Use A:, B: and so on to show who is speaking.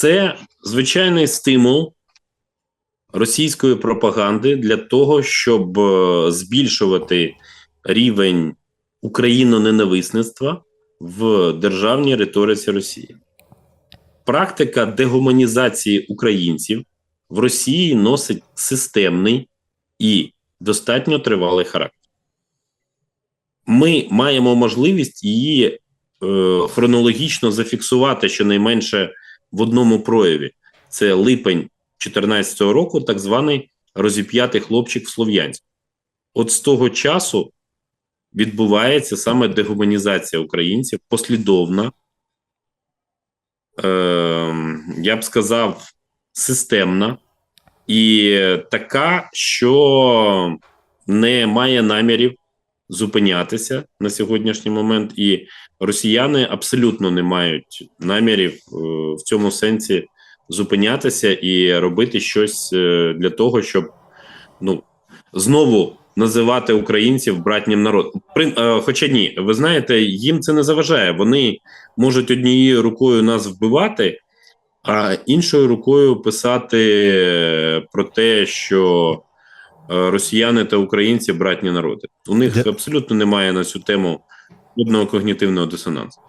A: це звичайний стимул російської пропаганди для того, щоб е, збільшувати рівень україноненависництва в державній риториці Росії. Практика дегуманізації українців в Росії носить системний і достатньо тривалий характер. Ми маємо можливість її е, хронологічно зафіксувати щонайменше в одному прояві. Це липень 2014 року, так званий розіп'ятий хлопчик в Слов'янську. От з того часу відбувається саме дегуманізація українців послідовна, е, я б сказав, системна і така, що не має намірів зупинятися на сьогоднішній момент, і росіяни абсолютно не мають намірів е, в цьому сенсі зупинятися і робити щось е, для того, щоб ну знову називати українців братнім народом. Е, хоча ні, ви знаєте, їм це не заважає. Вони можуть однією рукою нас вбивати, а іншою рукою писати про те, що росіяни та українці братні народи. У них абсолютно немає на цю тему жодного когнітивного дисонансу.